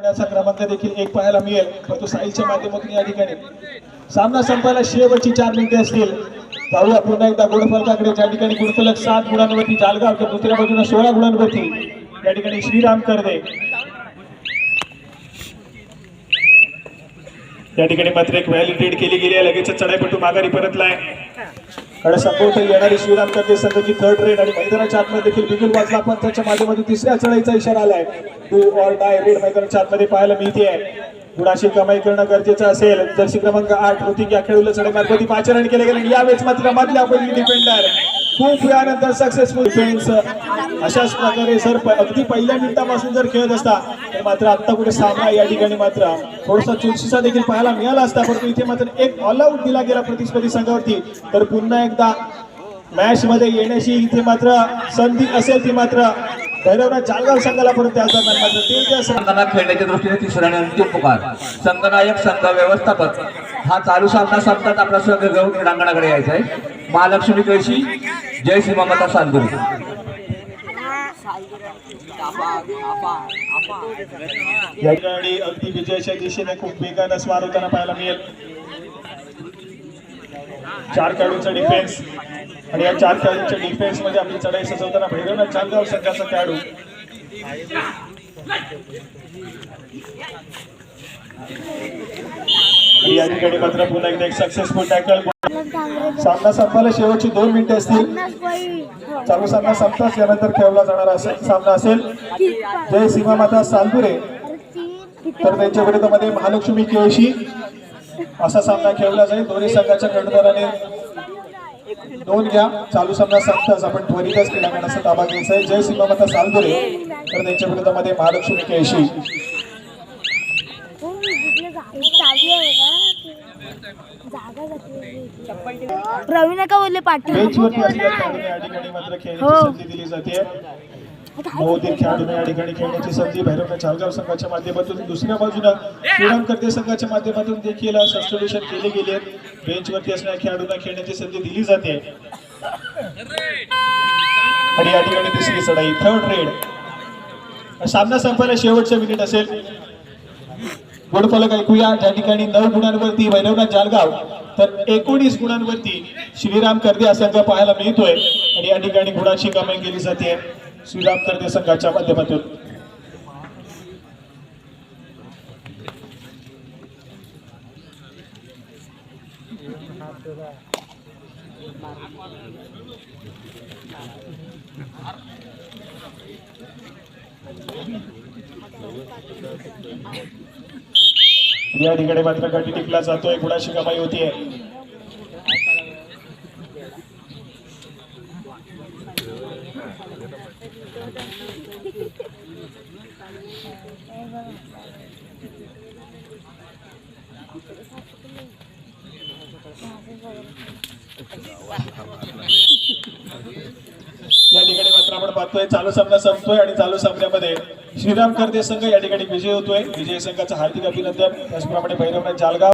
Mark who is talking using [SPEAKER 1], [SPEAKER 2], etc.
[SPEAKER 1] पुण्याचा क्रमांक देखील एक पाहायला मिळेल. परंतु साईलच्या माध्यमातून या ठिकाणी सामना संपायला शेवटची चार मिनिटे असतील. जाऊया पुन्हा एकदा गुणफलकाकडे ज्या ठिकाणी गुणफलक सात गुणांवरती जालगाव तर दुसऱ्या बाजूला सोळा गुणांवरती. या ठिकाणी श्रीराम करदे. या ठिकाणी मात्र एक व्हॅलिड केली गेली आहे. लगेच चढाईपटू माघारी परतलाय. कडे संपवत येणारी श्रीराम करते संघाची थर्ड रेड आणि मैदानाच्या आतमध्ये देखील बिगुल वाजला. पण त्याच्या माध्यमातून तिसऱ्या चढाईचा इशारा आलाय. डू ऑर डाय रेड मैदानाच्या आतमध्ये पाहायला मिळते. गुणाशी कमाई करणं गरजेचं असेल. जर्सी क्रमांक आठ होती या खेळूला चढे मार्फत पाचरण केले गेले आणि यावेळेस मात्र मधल्या डिपेंड आहे खूप वेळानंतर सक्सेसफुल डिफेन्स अशाच प्रकारे सर प- अगदी पहिल्या मिनिटापासून जर खेळत असता तर मात्र आत्ता कुठे सामना या ठिकाणी मात्र थोडासा चुरशीचा देखील पाहायला मिळाला असता परंतु इथे मात्र एक ऑलआउट दिला गेला प्रतिस्पर्धी संघावरती. तर पुन्हा एकदा मॅच मध्ये येण्याची इथे मात्र संधी असेल ती मात्र भैरवनाथ जालगाव संघाला परत त्या दरम्यान मात्र ते जे
[SPEAKER 2] खेळण्याच्या दृष्टीने तिसरा आणि अंतिम पुकार. संघनायक संघ व्यवस्थापक. हा चालू सामना संपतात आपला संघ घेऊन क्रीडांगणाकडे यायचा आहे. महालक्ष्मी कळशी जय श्री ममता सांगुरी
[SPEAKER 1] या ठिकाणी अगदी विजयाच्या दिशेने खूप वेगानं स्वार होताना पाहायला मिळेल. चार खेळाडूंचा डिफेन्स आणि या चार खेळाडूंच्या डिफेन्समध्ये आपली चढाई सजवताना भैरवनाथ चांदगाव संघाचा खेळाडू. आणि या ठिकाणी मात्र पुन्हा एकदा एक सक्सेसफुल टॅकल सामना संपायला शेवटची दोन मिनिटे असतील. चालू सामना संपताच यानंतर खेळला जाणारा असेल सामना असेल. जय सीमा माता सालपुरे. तर त्यांच्या विरोधामध्ये महालक्ष्मी केळशी असा सामना खेळला जाईल. दोन्ही संघाच्या कर्णधाराने दोन घ्या. चालू सामना संपताच आपण त्वरितच क्रीडांगणाचा ताबा घ्यायचा आहे. जय सीमामाता सालपुरे. तर त्यांच्या विरोधामध्ये महालक्ष्मी केळशी.
[SPEAKER 3] रवीना का बोलले
[SPEAKER 1] खेळाडूंना या ठिकाणी मात्र खेळण्याची संधी चालगाव संघाच्या माध्यमातून दुसऱ्या बाजूला संघाच्या माध्यमातून देखील सबस्टिट्यूशन केले गेले बेंचवरती असणाऱ्या खेळाडूंना खेळण्याची संधी दिली जाते. आणि या ठिकाणी तिसरी चढाई थर्ड रेड सामना संपायला शेवटचं मिनिट असेल. गुणफलक ऐकूया. ज्या ठिकाणी नऊ गुणांवरती वैरवनाथ जालगाव तर एकोणीस गुणांवरती श्रीराम कर्दे हा संघ पाहायला मिळतोय. आणि या ठिकाणी गुणाची कमाई केली जाते. श्रीराम कर्दे संघाच्या माध्यमातून. या ठिकाणी मात्र गटी टिकला जातोय. गुणाशी कमाई होतीये. या ठिकाणी मात्र आपण पाहतोय चालू सामना संपतोय आणि चालू सामन्यामध्ये श्रीराम कर्दे संघ या ठिकाणी विजय होतोय. विजय संघाचं हार्दिक अभिनंदन. त्याचप्रमाणे भैरवनाथ जालगाव.